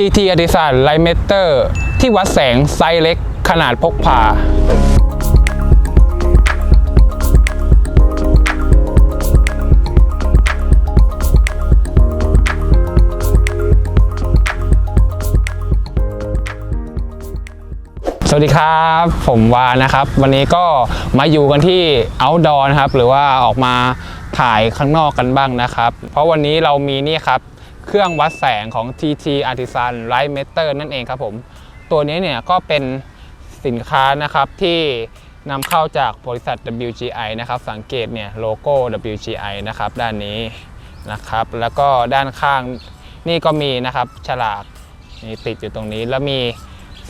TT a d i s a n Light Meter ที่วัดแสงไซส์เล็กขนาดพกพาสวัสดีครับ ผมวานะครับ วันนี้ก็มาอยู่กันที่ outdoor นะครับ หรือว่าออกมาถ่ายข้างนอกกันบ้างนะครับ เพราะวันนี้เรามีนี่ครับ เครื่องวัดแสงของ TT Artisan Light Meter นั่นเองครับผม ตัวนี้เนี่ยก็เป็นสินค้านะครับที่นำเข้าจากบริษัท WGI นะครับสังเกตเนี่ยโลโก้ WGI นะครับด้านนี้นะครับ แล้วก็ด้านข้างนี่ก็มีนะครับฉลากนี่ติดอยู่ตรงนี้แล้วมี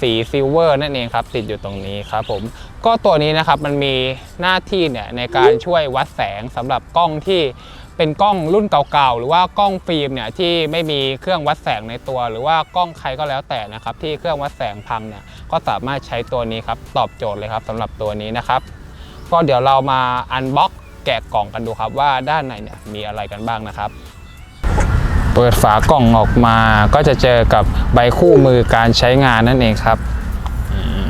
สีซิลเวอร์นั่นเองครับติดอยู่ตรงนี้ครับผมก็ตัวนี้นะครับมันมีหน้าที่เนี่ยในการช่วยวัดแสงสำหรับกล้องที่ เป็นกล้องรุ่นเก่าๆ หรือว่ากล้องฟิล์มเนี่ยที่ไม่มีเครื่องวัดแสงในตัว หรือว่ากล้องใครก็แล้วแต่นะครับที่เครื่องวัดแสงพังเนี่ยก็สามารถใช้ตัวนี้ครับตอบโจทย์เลยครับสำหรับตัวนี้นะครับ ก็เดี๋ยวเรามาอันบ็อกแกะกล่องกันดูครับว่าด้านในเนี่ยมีอะไรกันบ้างนะครับเปิดฝากล่องออกมาก็จะเจอกับใบคู่มือการใช้งานนั่นเองครับอืม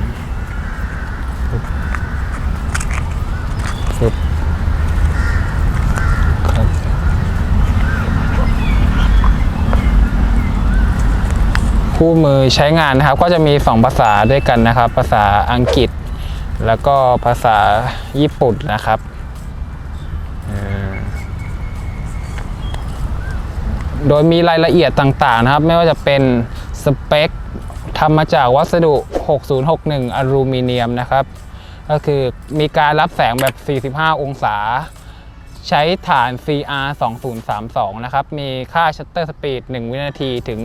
ฟึบครับ คู่มือใช้งานนะครับ ก็จะมี 2 ภาษาด้วยกันนะครับ ภาษาอังกฤษ แล้วก็ภาษาญี่ปุ่นนะครับโดยมีรายละเอียดต่างๆนะครับ ไม่ว่าจะเป็นสเปคทำมาจากวัสดุ 6061 อลูมิเนียมนะครับ ก็คือมีการรับแสงแบบ 45 องศา ใช้ฐาน CR 2032 นะครับ มีค่าชัตเตอร์สปีด 1 วินาทีถึง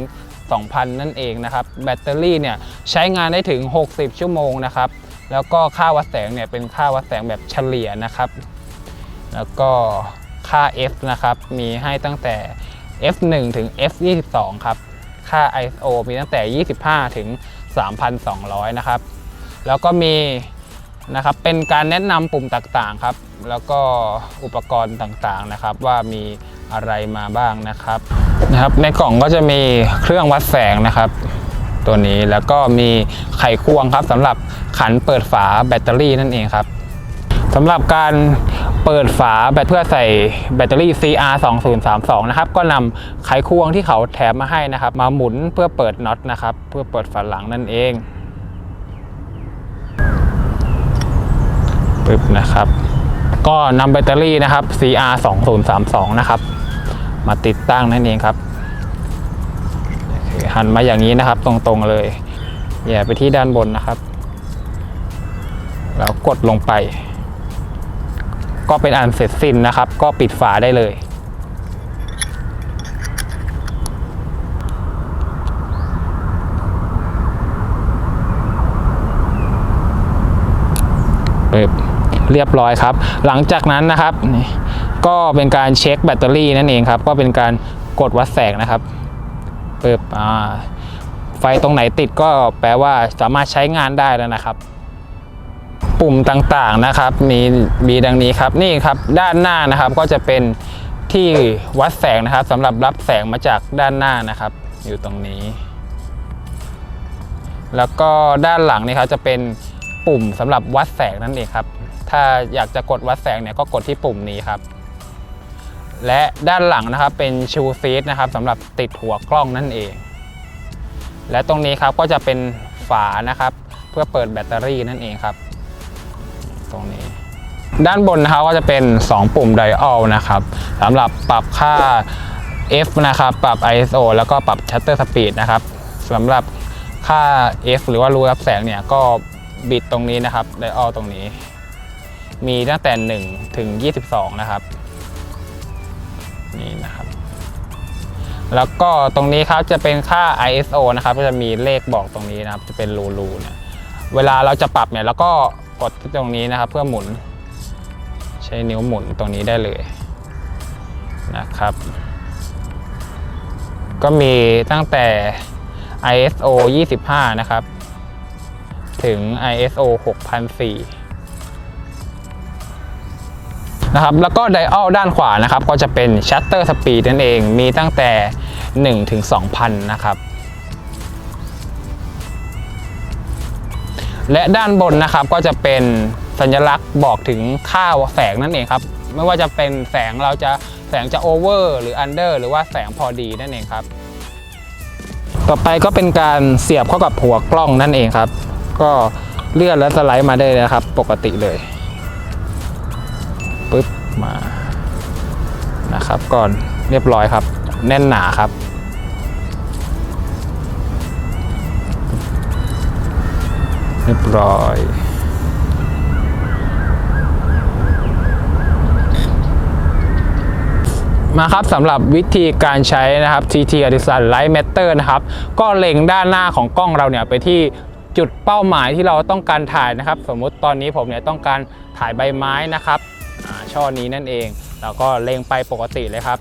2,000 นั่นเองนะครับแบตเตอรี่เนี่ยใช้งานได้ถึง 60 ชั่วโมงนะครับแล้วก็ค่าวัดแสงเนี่ยเป็นค่าวัดแสงแบบเฉลี่ยนะครับ แล้วก็ค่า F นะครับมีให้ตั้งแต่ F1 ถึง F22 ครับค่า ISO มีตั้งแต่ 25 ถึง 3,200 นะครับ แล้วก็มีนะครับเป็นการแนะนำปุ่มต่างๆครับ แล้วก็อุปกรณ์ต่างๆนะครับ ว่ามี อะไรมาบ้างนะครับนะครับ ในกล่องก็จะมีเครื่องวัดแสงนะครับ ตัวนี้แล้วก็มีไขควงครับสำหรับขันเปิดฝาแบตเตอรี่นั่นเองครับสำหรับการเปิดฝาแบตเพื่อใส่แบตเตอรี่ CR 2032นะครับ ก็นำไขควงที่เขาแถมมาให้นะครับ มาหมุนเพื่อเปิดน็อตนะครับ เพื่อเปิดฝาหลังนั่นเองปึ๊บนะครับ ก็นำแบตเตอรี่นะครับ CR 2032นะครับ มาติดตั้งนั่นเองครับ หันมาอย่างนี้นะครับตรงๆเลยแย่ไปที่ด้านบนนะครับ แล้วกดลงไป ก็เป็นอันเสร็จสิ้นนะครับ ก็ปิดฝาได้เลยเรียบร้อยครับ หลังจากนั้นนะครับนี่ ก็เป็นการเช็คแบตเตอรี่นั่นเองครับ ก็เป็นการกดวัดแสงนะครับเปึ๊บอ่าไฟตรงไหนติดก็แปลว่าสามารถใช้งานได้แล้วนะครับ ปุ่มต่างๆนะครับ มีมีดังนี้ครับนี่ครับด้านหน้านะครับก็จะเป็นที่วัดแสงนะครับสำหรับรับแสงมาจากด้านหน้านะครับ อยู่ตรงนี้ แล้วก็ด้านหลังนี่ครับจะเป็นปุ่มสำหรับวัดแสงนั่นเองครับ ถ้าอยากจะกดวัดแสงเนี่ยก็กดที่ปุ่มนี้ครับ และด้านหลังนะครับเป็นชูซีทนะครับสำหรับติดหัวกล้องนั่นเอง และตรงนี้ครับก็จะเป็นฝานะครับ เพื่อเปิดแบตเตอรี่นั่นเองครับ ตรงนี้ด้านบนนะครับก็จะเป็น 2 ปุ่มไดอัลนะครับสำหรับปรับค่า F นะครับ ปรับ ISO แล้วก็ปรับ Shutter Speed นะครับสำหรับค่า F หรือว่ารูรับแสงเนี่ยก็บิดตรงนี้นะครับไดอัลตรงนี้ มีตั้งแต่ 1 ถึง 22 นะครับ นี่นะครับ แล้วก็ตรงนี้ครับจะเป็นค่า ISO นะครับ ก็จะมีเลขบอกตรงนี้นะครับ จะเป็นรูรูๆเนี่ยเวลาเราจะปรับเนี่ยแล้วก็กดตรงนี้นะครับ เพื่อหมุน ใช้นิ้วหมุนตรงนี้ได้เลยนะครับ ก็มีตั้งแต่ ISO 25 นะครับ ถึง ISO 6004 นะครับแล้วก็ไดอัลด้านขวานะครับก็จะเป็นชัตเตอร์สปีดนั่นเองมีตั้งแต่ 1 ถึง 2,000 นะครับ และด้านบนนะครับก็จะเป็นสัญลักษณ์บอกถึงค่าแสงนั่นเองครับ ไม่ว่าจะเป็นแสงเราจะแสงจะโอเวอร์หรืออันเดอร์หรือว่าแสงพอดีนั่นเองครับ ต่อไปก็เป็นการเสียบเข้ากับหัวกล้องนั่นเองครับ ก็เลื่อนและสไลด์มาได้นะครับ ปกติเลย ปึ๊บมานะครับก่อนเรียบร้อยครับ แน่นหนาครับ เรียบร้อยมาครับสำหรับวิธีการใช้นะครับ TT Artisan Light Matter นะครับ ก็เล็งด้านหน้าของกล้องเราเนี่ยไปที่จุดเป้าหมายที่เราต้องการถ่ายนะครับ สมมุติตอนนี้ผมเนี่ยต้องการถ่ายใบไม้นะครับ ช่อนี้นั่นเอง เราก็เล็งไปปกติเลยครับ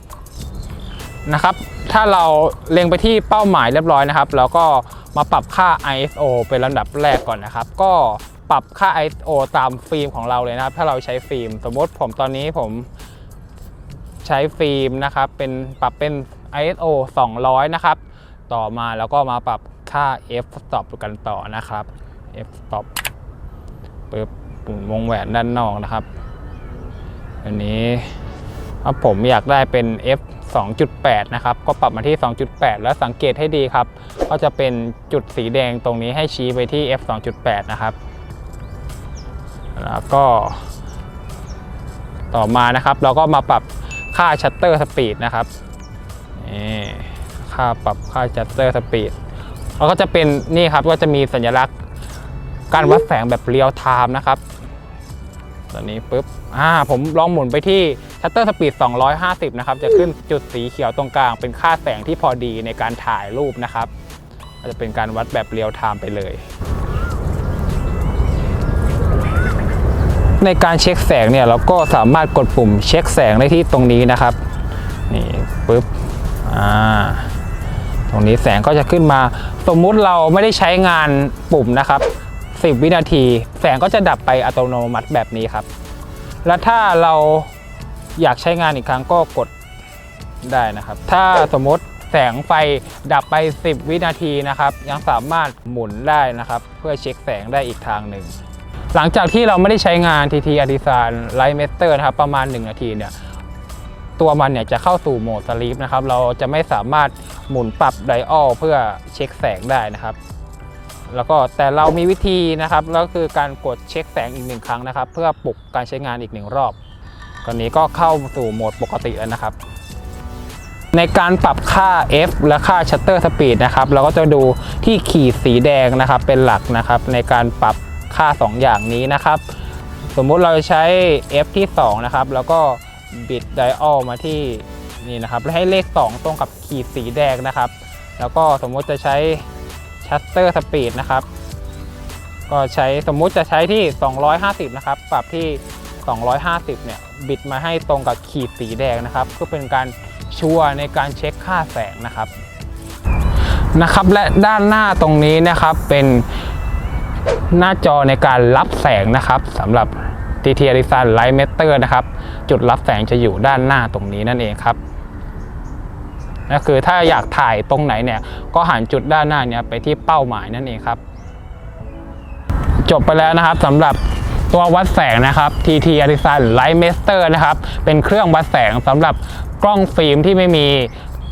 นะครับ ถ้าเราเล็งไปที่เป้าหมายเรียบร้อยนะครับ แล้วก็มาปรับค่า ISO เป็นลำดับแรกก่อนนะครับ ก็ปรับค่า ISO ตามฟิล์มของเราเลยนะครับ ถ้าเราใช้ฟิล์ม สมมติผมตอนนี้ผมใช้ฟิล์มนะครับ เป็นปรับเป็น ISO 200 นะครับ ต่อมาแล้วก็มาปรับค่า f stop กันต่อนะครับ f stop ปึ๊บปุ่มวงแหวนด้านนอกนะครับ อันนี้ถ้าผมอยากได้เป็น f 2.8 นะครับ ก็ปรับมาที่ 2.8 แล้วสังเกตให้ดีครับ ก็จะเป็นจุดสีแดงตรงนี้ให้ชี้ไปที่ f 2.8 นะครับ แล้วก็ ต่อมานะครับ เราก็มาปรับค่าชัตเตอร์สปีดนะครับนี่ค่าปรับค่าชัตเตอร์สปีดแล้วก็จะเป็นนี่ครับก็จะมีสัญลักษณ์การวัดแสงแบบเรียลไทม์นะครับ ตอนนี้ปุ๊บอ่าผมลองหมุนไปที่ชัตเตอร์สปีด 250 นะครับ จะขึ้นจุดสีเขียวตรงกลาง เป็นค่าแสงที่พอดีในการถ่ายรูปนะครับจะเป็นการวัดแบบเรียลไทม์ไปเลย ในการเช็คแสงเนี่ยเราก็สามารถกดปุ่มเช็คแสงได้ที่ตรงนี้นะครับ นี่ปุ๊บอ่าตรงนี้แสงก็จะขึ้นมา สมมุติเราไม่ได้ใช้งานปุ่มนะครับ 10 วินาที แสงก็จะดับไปอัตโนมัติแบบนี้ครับ แล้วถ้าเราอยากใช้งานอีกครั้งก็กดได้นะครับ ถ้าสมมติแสงไฟดับไป 10 วินาทีนะครับ ยังสามารถหมุนได้นะครับ เพื่อเช็คแสงได้อีกทางหนึ่ง หลังจากที่เราไม่ได้ใช้งาน TT a r t i s a n Light Meter นะครับ ประมาณ 1 นาทีเนี่ย ตัวมันเนี่ยจะเข้าสู่โหมดสลีปนะครับ เราจะไม่สามารถหมุนปรับไดออลเพื่อเช็คแสงได้นะครับ แล้วก็แต่เรามีวิธีนะครับแล้วคือการกดเช็คแสงอีกหนึ่งครั้งนะครับ เพื่อปลุกการใช้งานอีกหนึ่งรอบตอนนี้ก็เข้าสู่โหมดปกติแล้วนะครับ ในการปรับค่า f และค่า shutter speed นะครับ เราก็จะดูที่ขีดสีแดงนะครับเป็นหลักนะครับ ในการปรับค่า 2 อย่างนี้นะครับ สมมุติเราจะใช้ f ที่ 2 นะครับ แล้วก็บิดไดออลมาที่นี่นะครับ แล้วให้เลข 2 ตรงกับขีดสีแดงนะครับ แล้วก็สมมุติจะใช้ shutter speed นะครับ ก็ใช้สมมุติจะใช้ที่ 250 นะครับ ปรับที่ 250 เนี่ย บิดมาให้ตรงกับขีดสีแดงนะครับ ก็เป็นการชัวร์ในการเช็คค่าแสงนะครับ นะครับ และด้านหน้าตรงนี้นะครับเป็นหน้าจอในการรับแสงนะครับสำหรับ TT a r i s a n Light Meter นะครับ จุดรับแสงจะอยู่ด้านหน้าตรงนี้นั่นเองครับ ก็คือถ้าอยากถ่ายตรงไหนเนี่ยก็หันจุดด้านหน้าเนี่ยไปที่เป้าหมายนั่นเองครับ จบไปแล้วนะครับสำหรับตัววัดแสงนะครับ TT a r i s a n Light master นะครับ เป็นเครื่องวัดแสงสำหรับกล้องฟิล์มที่ไม่มี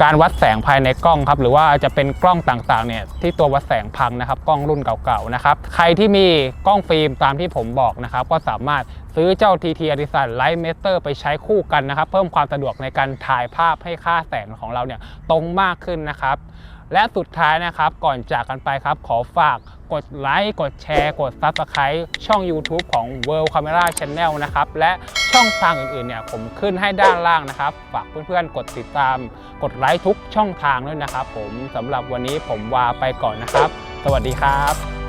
การวัดแสงภายในกล้องครับหรือว่าจะเป็นกล้องต่างๆเนี่ยที่ตัววัดแสงพังนะครับ กล้องรุ่นเก่าๆนะครับใครที่มีกล้องฟิล์มตามที่ผมบอกนะครับ ก็สามารถซื้อเจ้า TT a r i s a n Light Meter ไปใช้คู่กันนะครับ เพิ่มความสะดวกในการถ่ายภาพให้ค่าแสงของเราเนี่ยตรงมากขึ้นนะครับ และสุดท้ายนะครับก่อนจากกันไปครับ ขอฝากกดไลค์กดแชร์ กด Subscribe ช่อง YouTube ของ World Camera Channel นะครับ และช่องทางอื่นๆเนี่ยผมขึ้นให้ด้านล่างนะครับ ฝากเพื่อนๆ กดติดตาม กดไลค์ทุกช่องทางด้วยนะครับผมสำหรับวันนี้ผมวาไปก่อนนะครับ สวัสดีครับ